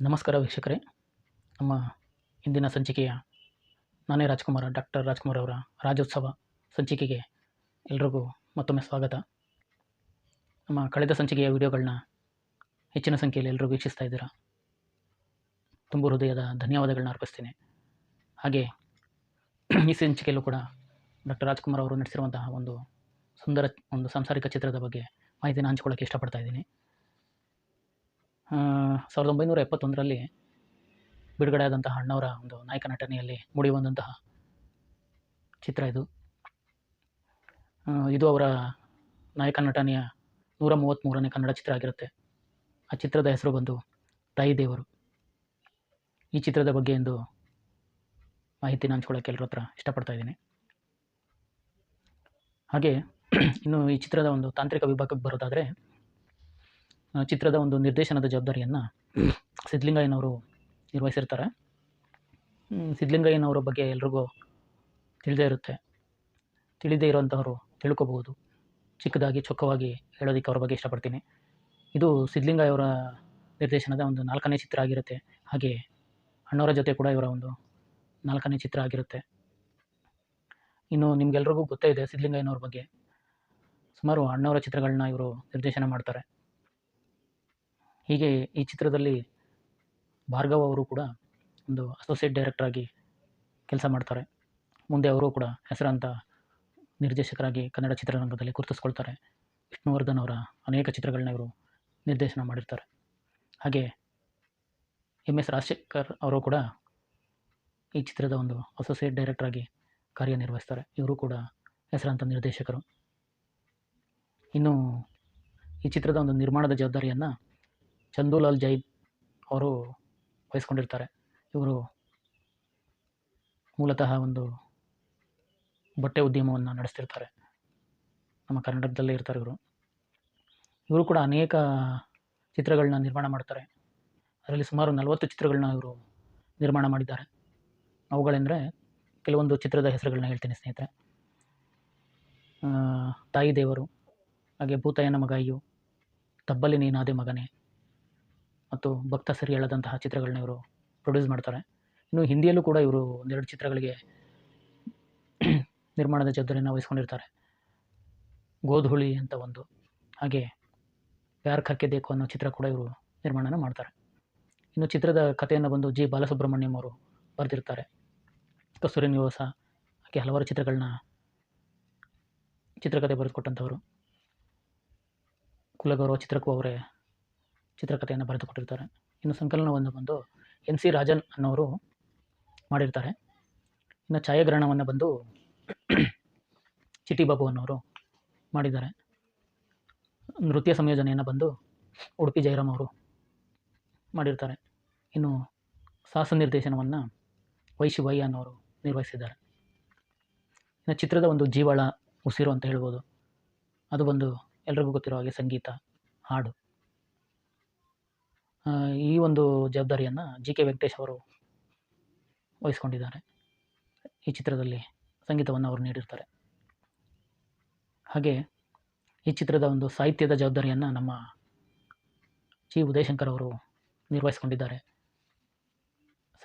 ನಮಸ್ಕಾರ ವೀಕ್ಷಕರೇ. ನಮ್ಮ ಇಂದಿನ ಸಂಚಿಕೆಯ ನಾನೇ ರಾಜ್ಕುಮಾರ, ಡಾಕ್ಟರ್ ರಾಜ್ಕುಮಾರ್ ಅವರ ರಾಜ್ಯೋತ್ಸವ ಸಂಚಿಕೆಗೆ ಎಲ್ರಿಗೂ ಮತ್ತೊಮ್ಮೆ ಸ್ವಾಗತ. ನಮ್ಮ ಕಳೆದ ಸಂಚಿಕೆಯ ವಿಡಿಯೋಗಳನ್ನ ಹೆಚ್ಚಿನ ಸಂಖ್ಯೆಯಲ್ಲಿ ಎಲ್ಲರೂ ವೀಕ್ಷಿಸ್ತಾ ಇದ್ದೀರಾ? ತುಂಬ ಹೃದಯದ ಧನ್ಯವಾದಗಳನ್ನ ಅರ್ಪಿಸ್ತೀನಿ. ಹಾಗೆ ಈ ಸಂಚಿಕೆಯಲ್ಲೂ ಕೂಡ ಡಾಕ್ಟರ್ ರಾಜ್ಕುಮಾರ್ ಅವರು ನಡೆಸಿರುವಂತಹ ಒಂದು ಸುಂದರ, ಒಂದು ಸಾಂಸಾರಿಕ ಚಿತ್ರದ ಬಗ್ಗೆ ಮಾಹಿತಿನ ಹಂಚ್ಕೊಳ್ಳೋಕ್ಕೆ ಇಷ್ಟಪಡ್ತಾ ಇದ್ದೀನಿ. ಸಾವಿರದ ಒಂಬೈನೂರ ಎಪ್ಪತ್ತೊಂದರಲ್ಲಿ ಬಿಡುಗಡೆಯಾದಂತಹ ಅಣ್ಣವರ ಒಂದು ನಾಯಕ ನಟನೆಯಲ್ಲಿ ಮೂಡಿಬಂದಂತಹ ಚಿತ್ರ ಇದು. ಇದು ಅವರ ನಾಯಕ ನಟನೆಯ ನೂರ ಮೂವತ್ತ್ಮೂರನೇ ಕನ್ನಡ ಚಿತ್ರ ಆಗಿರುತ್ತೆ. ಆ ಚಿತ್ರದ ಹೆಸರು ಬಂದು ತಾಯಿ ದೇವರು. ಈ ಚಿತ್ರದ ಬಗ್ಗೆ ಎಂದು ಮಾಹಿತಿನ ಹಂಚ್ಕೊಳ್ಳೋಕೆ ಎಲ್ಲರ ಹತ್ರ ಇಷ್ಟಪಡ್ತಾ ಇದ್ದೀನಿ. ಹಾಗೆ, ಇನ್ನು ಈ ಚಿತ್ರದ ಒಂದು ತಾಂತ್ರಿಕ ವಿಭಾಗಕ್ಕೆ ಬರೋದಾದರೆ ಚಿತ್ರದ ಒಂದು ನಿರ್ದೇಶನದ ಜವಾಬ್ದಾರಿಯನ್ನು ಸಿದ್ಧಲಿಂಗಯ್ಯನವರು ನಿರ್ವಹಿಸಿರ್ತಾರೆ. ಸಿದ್ಧಲಿಂಗಯ್ಯನವರ ಬಗ್ಗೆ ಎಲ್ರಿಗೂ ತಿಳಿದೇ ಇರುತ್ತೆ. ತಿಳಿದೇ ಇರುವಂಥವರು ತಿಳ್ಕೊಬೋದು ಚಿಕ್ಕದಾಗಿ, ಚೊಕ್ಕವಾಗಿ ಹೇಳೋದಕ್ಕೆ ಅವ್ರ ಬಗ್ಗೆ ಇಷ್ಟಪಡ್ತೀನಿ. ಇದು ಸಿದ್ಧಲಿಂಗಯ್ಯವರ ನಿರ್ದೇಶನದ ಒಂದು ನಾಲ್ಕನೇ ಚಿತ್ರ ಆಗಿರುತ್ತೆ. ಹಾಗೆ ಅಣ್ಣವರ ಜೊತೆ ಕೂಡ ಇವರ ಒಂದು ನಾಲ್ಕನೇ ಚಿತ್ರ ಆಗಿರುತ್ತೆ. ಇನ್ನು ನಿಮಗೆಲ್ರಿಗೂ ಗೊತ್ತೇ ಇದೆ ಸಿದ್ಧಲಿಂಗಯ್ಯನವ್ರ ಬಗ್ಗೆ. ಸುಮಾರು ಅಣ್ಣವರ ಚಿತ್ರಗಳನ್ನ ಇವರು ನಿರ್ದೇಶನ ಮಾಡ್ತಾರೆ. ಹೀಗೆ ಈ ಚಿತ್ರದಲ್ಲಿ ಭಾರ್ಗವ್ ಅವರು ಕೂಡ ಒಂದು ಅಸೋಸಿಯೇಟ್ ಡೈರೆಕ್ಟರ್ ಆಗಿ ಕೆಲಸ ಮಾಡ್ತಾರೆ. ಮುಂದೆ ಅವರು ಕೂಡ ಹೆಸರಾಂತ ನಿರ್ದೇಶಕರಾಗಿ ಕನ್ನಡ ಚಿತ್ರರಂಗದಲ್ಲಿ ಗುರುತಿಸ್ಕೊಳ್ತಾರೆ. ವಿಷ್ಣುವರ್ಧನ್ ಅವರ ಅನೇಕ ಚಿತ್ರಗಳನ್ನ ಇವರು ನಿರ್ದೇಶನ ಮಾಡಿರ್ತಾರೆ. ಹಾಗೆ ಎಂ ಎಸ್ ರಾಜಶೇಖರ್ ಅವರು ಕೂಡ ಈ ಚಿತ್ರದ ಒಂದು ಅಸೋಸಿಯೇಟ್ ಡೈರೆಕ್ಟರ್ ಆಗಿ ಕಾರ್ಯನಿರ್ವಹಿಸ್ತಾರೆ. ಇವರು ಕೂಡ ಹೆಸರಾಂತ ನಿರ್ದೇಶಕರು. ಇನ್ನು ಈ ಚಿತ್ರದ ಒಂದು ನಿರ್ಮಾಣದ ಜವಾಬ್ದಾರಿಯನ್ನು ಚಂದೂಲಾಲ್ ಜೈನ್ ಅವರು ವಹಿಸ್ಕೊಂಡಿರ್ತಾರೆ. ಇವರು ಮೂಲತಃ ಒಂದು ಬಟ್ಟೆ ಉದ್ಯಮವನ್ನು ನಡೆಸ್ತಿರ್ತಾರೆ. ನಮ್ಮ ಕರ್ನಾಟಕದಲ್ಲೇ ಇರ್ತಾರೆ ಇವರು. ಇವರು ಕೂಡ ಅನೇಕ ಚಿತ್ರಗಳನ್ನ ನಿರ್ಮಾಣ ಮಾಡ್ತಾರೆ. ಅದರಲ್ಲಿ ಸುಮಾರು ನಲವತ್ತು ಚಿತ್ರಗಳನ್ನ ಇವರು ನಿರ್ಮಾಣ ಮಾಡಿದ್ದಾರೆ. ಅವುಗಳೆಂದರೆ ಕೆಲವೊಂದು ಚಿತ್ರದ ಹೆಸರುಗಳನ್ನ ಹೇಳ್ತೀನಿ ಸ್ನೇಹಿತರೆ. ತಾಯಿ ದೇವರು, ಹಾಗೆ ಭೂತಾಯನ ಮಗಾಯಿಯು ತಬ್ಬಲಿ ನೀನಾದೆ ಮಗನೇ ಮತ್ತು ಭಕ್ತ ಸರಿ ಹೇಳದಂತಹ ಚಿತ್ರಗಳನ್ನ ಇವರು ಪ್ರೊಡ್ಯೂಸ್ ಮಾಡ್ತಾರೆ. ಇನ್ನು ಹಿಂದಿಯಲ್ಲೂ ಕೂಡ ಇವರು ಒಂದೆರಡು ಚಿತ್ರಗಳಿಗೆ ನಿರ್ಮಾಣದ ಜವಾಬ್ದಾರಿಯನ್ನು ವಹಿಸ್ಕೊಂಡಿರ್ತಾರೆ. ಗೋಧುಳಿ ಅಂತ ಒಂದು. ಹಾಗೆ ಯಾರು ಕಕ್ಕೆ ಬೇಕು ಅನ್ನೋ ಚಿತ್ರ ಕೂಡ ಇವರು ನಿರ್ಮಾಣನ ಮಾಡ್ತಾರೆ. ಇನ್ನು ಚಿತ್ರದ ಕಥೆಯನ್ನು ಬಂದು ಜಿ ಬಾಲಸುಬ್ರಹ್ಮಣ್ಯಂ ಅವರು ಬರೆದಿರ್ತಾರೆ. ಕಸ್ತೂರಿ ನಿವಾಸ ಹಾಗೆ ಹಲವಾರು ಚಿತ್ರಗಳನ್ನ ಚಿತ್ರಕಥೆ ಬರೆದುಕೊಟ್ಟಂಥವರು ಕುಲಗೌರವ ಚಿತ್ರಕ್ಕೂ ಅವರೇ ಚಿತ್ರಕಥೆಯನ್ನು ಬರೆದುಕೊಟ್ಟಿರ್ತಾರೆ. ಇನ್ನು ಸಂಕಲನವನ್ನು ಬಂದು ಎನ್ ಸಿ ರಾಜನ್ ಅನ್ನೋರು ಮಾಡಿರ್ತಾರೆ. ಇನ್ನು ಛಾಯಾಗ್ರಹಣವನ್ನು ಬಂದು ಚಿಟಿ ಬಾಬು ಅನ್ನೋರು ಮಾಡಿದ್ದಾರೆ. ನೃತ್ಯ ಸಂಯೋಜನೆಯನ್ನು ಬಂದು ಉಡುಪಿ ಜಯರಾಮ್ ಅವರು ಮಾಡಿರ್ತಾರೆ. ಇನ್ನು ಸಾಹಸ ನಿರ್ದೇಶನವನ್ನು ವೈ ಅನ್ನೋರು ನಿರ್ವಹಿಸಿದ್ದಾರೆ. ಇನ್ನು ಚಿತ್ರದ ಒಂದು ಜೀವಾಳ ಉಸಿರು ಅಂತ ಹೇಳ್ಬೋದು. ಅದು ಬಂದು ಎಲ್ರಿಗೂ ಗೊತ್ತಿರೋ ಹಾಗೆ ಸಂಗೀತ, ಹಾಡು. ಈ ಒಂದು ಜವಾಬ್ದಾರಿಯನ್ನು ಜಿ ಕೆ ವೆಂಕಟೇಶ್ ಅವರು ವಹಿಸ್ಕೊಂಡಿದ್ದಾರೆ. ಈ ಚಿತ್ರದಲ್ಲಿ ಸಂಗೀತವನ್ನು ಅವರು ನೀಡಿರ್ತಾರೆ. ಹಾಗೆ ಈ ಚಿತ್ರದ ಒಂದು ಸಾಹಿತ್ಯದ ಜವಾಬ್ದಾರಿಯನ್ನು ನಮ್ಮ ಜಿ ಉದಯಶಂಕರ್ ಅವರು ನಿರ್ವಹಿಸ್ಕೊಂಡಿದ್ದಾರೆ.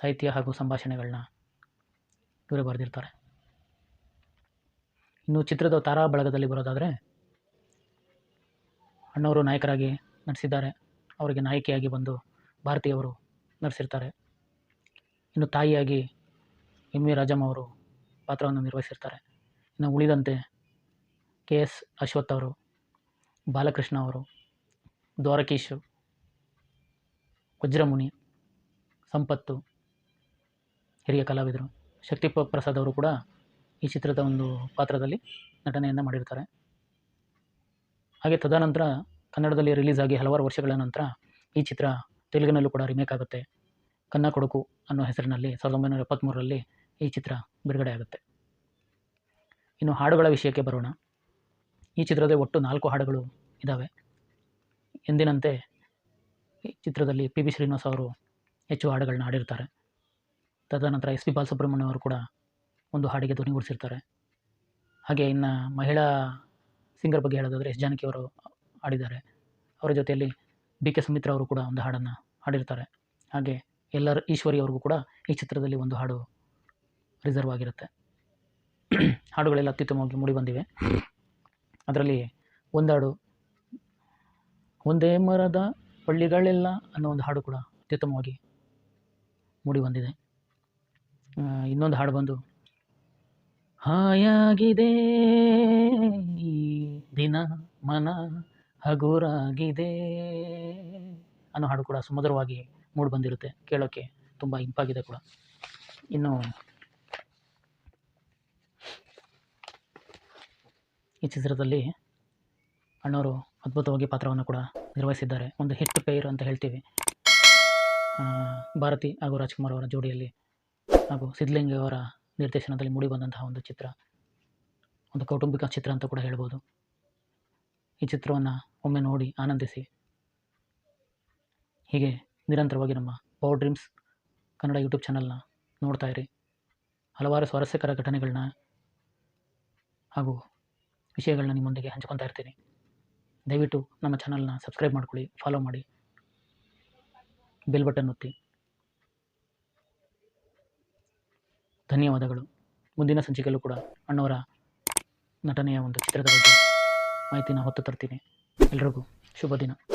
ಸಾಹಿತ್ಯ ಹಾಗೂ ಸಂಭಾಷಣೆಗಳನ್ನ ಇವರೇ ಬರೆದಿರ್ತಾರೆ. ಇನ್ನು ಚಿತ್ರದ ತಾರಾ ಬಳಗದಲ್ಲಿ ಬರೋದಾದರೆ ಅಣ್ಣವರು ನಾಯಕರಾಗಿ ನಟಿಸಿದ್ದಾರೆ. ಅವರಿಗೆ ನಾಯಕಿಯಾಗಿ ಬಂದು ಭಾರತೀಯವರು ನಡೆಸಿರ್ತಾರೆ ಇನ್ನು ತಾಯಿಯಾಗಿ ಎಂ ವಿ ರಾಜಮ್ಮ ಅವರು ಪಾತ್ರವನ್ನು ನಿರ್ವಹಿಸಿರ್ತಾರೆ. ಇನ್ನು ಉಳಿದಂತೆ ಕೆ ಎಸ್ ಅಶ್ವಥ್ ಅವರು, ಬಾಲಕೃಷ್ಣ ಅವರು, ದ್ವಾರಕೀಶು, ವಜ್ರಮುನಿ, ಸಂಪತ್ತು, ಹಿರಿಯ ಕಲಾವಿದರು ಶಕ್ತಿ ಪ್ರಸಾದ್ ಅವರು ಕೂಡ ಈ ಚಿತ್ರದ ಒಂದು ಪಾತ್ರದಲ್ಲಿ ನಟನೆಯನ್ನು ಮಾಡಿರ್ತಾರೆ. ಹಾಗೆ ತದನಂತರ ಕನ್ನಡದಲ್ಲಿ ರಿಲೀಸ್ ಆಗಿ ಹಲವಾರು ವರ್ಷಗಳ ನಂತರ ಈ ಚಿತ್ರ ತೆಲುಗಿನಲ್ಲೂ ಕೂಡ ರಿಮೇಕ್ ಆಗುತ್ತೆ. ಕನ್ನ ಕೊಡುಕು ಅನ್ನೋ ಹೆಸರಿನಲ್ಲಿ ಸಾವಿರದ ಒಂಬೈನೂರ ಎಪ್ಪತ್ತ್ಮೂರರಲ್ಲಿ ಈ ಚಿತ್ರ ಬಿಡುಗಡೆ ಆಗುತ್ತೆ. ಇನ್ನು ಹಾಡುಗಳ ವಿಷಯಕ್ಕೆ ಬರೋಣ. ಈ ಚಿತ್ರದ ಒಟ್ಟು ನಾಲ್ಕು ಹಾಡುಗಳು ಇದ್ದಾವೆ ಎಂದಿನಂತೆ ಈ ಚಿತ್ರದಲ್ಲಿ ಪಿ ಬಿ ಶ್ರೀನಿವಾಸ್ ಅವರು ಹೆಚ್ಚು ಹಾಡುಗಳನ್ನ ಹಾಡಿರ್ತಾರೆ. ತದನಂತರ ಎಸ್ ಪಿ ಬಾಲಸುಬ್ರಹ್ಮಣ್ಯ ಅವರು ಕೂಡ ಒಂದು ಹಾಡಿಗೆ ಧ್ವನಿಗೂಡಿಸಿರ್ತಾರೆ. ಹಾಗೆ ಇನ್ನು ಮಹಿಳಾ ಸಿಂಗರ್ ಬಗ್ಗೆ ಹೇಳೋದಾದರೆ ಎಸ್ ಜಾನಕಿ ಅವರು ಹಾಡಿದ್ದಾರೆ. ಅವರ ಜೊತೆಯಲ್ಲಿ ಬಿ ಕೆ. ಸುಮಿತ್ರ ಅವರು ಕೂಡ ಒಂದು ಹಾಡನ್ನು ಹಾಡಿರ್ತಾರೆ. ಹಾಗೆ ಎಲ್ಲರ, ಈಶ್ವರಿ ಅವ್ರಿಗೂ ಕೂಡ ಈ ಚಿತ್ರದಲ್ಲಿ ಒಂದು ಹಾಡು ರಿಸರ್ವ್ ಆಗಿರುತ್ತೆ. ಹಾಡುಗಳೆಲ್ಲ ಅತ್ಯುತ್ತಮವಾಗಿ ಮೂಡಿಬಂದಿವೆ ಅದರಲ್ಲಿ ಒಂದಾಡು, ಒಂದೇ ಮರದ ಬಳ್ಳಿಗಳೆಲ್ಲ ಅನ್ನೋ ಒಂದು ಹಾಡು ಕೂಡ ಅತ್ಯುತ್ತಮವಾಗಿ ಮೂಡಿ ಬಂದಿದೆ. ಇನ್ನೊಂದು ಹಾಡು ಬಂದು, ಹಾಯಾಗಿದೆ ಈ ದಿನ ಮನ ಹಗುರಾಗಿದೆ. ಅನ್ನೋ ಹಾಡು ಕೂಡ ಸುಮಧುರವಾಗಿ ಮೂಡಿಬಂದಿರುತ್ತೆ ಕೇಳೋಕ್ಕೆ ತುಂಬ ಇಂಪಾಗಿದೆ ಕೂಡ. ಇನ್ನು ಈ ಚಿತ್ರದಲ್ಲಿ ಅಣ್ಣವರು ಅದ್ಭುತವಾಗಿ ಪಾತ್ರವನ್ನು ಕೂಡ ನಿರ್ವಹಿಸಿದ್ದಾರೆ. ಒಂದು ಹಿಟ್ ಪೇರ್ ಅಂತ ಹೇಳ್ತೀವಿ. ಭಾರತಿ ಹಾಗೂ ರಾಜ್ಕುಮಾರ್ ಅವರ ಜೋಡಿಯಲ್ಲಿ ಹಾಗೂ ಸಿದ್ಧಲಿಂಗ ಅವರ ನಿರ್ದೇಶನದಲ್ಲಿ ಮೂಡಿಬಂದಂತಹ ಒಂದು ಚಿತ್ರ. ಒಂದು ಕೌಟುಂಬಿಕ ಚಿತ್ರ ಅಂತ ಕೂಡ ಹೇಳ್ಬೋದು. ಈ ಚಿತ್ರವನ್ನು ಒಮ್ಮೆ ನೋಡಿ ಆನಂದಿಸಿ. ಹೀಗೆ ನಿರಂತರವಾಗಿ ನಮ್ಮ ಪವರ್ ಡ್ರೀಮ್ಸ್ ಕನ್ನಡ ಯೂಟ್ಯೂಬ್ ಚಾನಲ್ನ ನೋಡ್ತಾ ಇರಿ. ಹಲವಾರು ಸ್ವಾರಸ್ಯಕರ ಘಟನೆಗಳನ್ನ ಹಾಗೂ ವಿಷಯಗಳನ್ನ ನಿಮ್ಮೊಂದಿಗೆ ಹಂಚ್ಕೊತಾ ಇರ್ತೀನಿ. ದಯವಿಟ್ಟು ನಮ್ಮ ಚಾನಲ್ನ ಸಬ್ಸ್ಕ್ರೈಬ್ ಮಾಡ್ಕೊಳ್ಳಿ ಫಾಲೋ ಮಾಡಿ. ಬೆಲ್ ಬಟನ್ ಒತ್ತಿ. ಧನ್ಯವಾದಗಳು. ಮುಂದಿನ ಸಂಚಿಕೆಯಲ್ಲೂ ಕೂಡ ಅಣ್ಣವರ ನಟನೆಯ ಒಂದು ಚಿತ್ರದ ಬಗ್ಗೆ. ಮಾಹಿತಿನ ಹೊತ್ತು ತರ್ತೀನಿ. ಎಲ್ರಿಗೂ ಶುಭ ದಿನ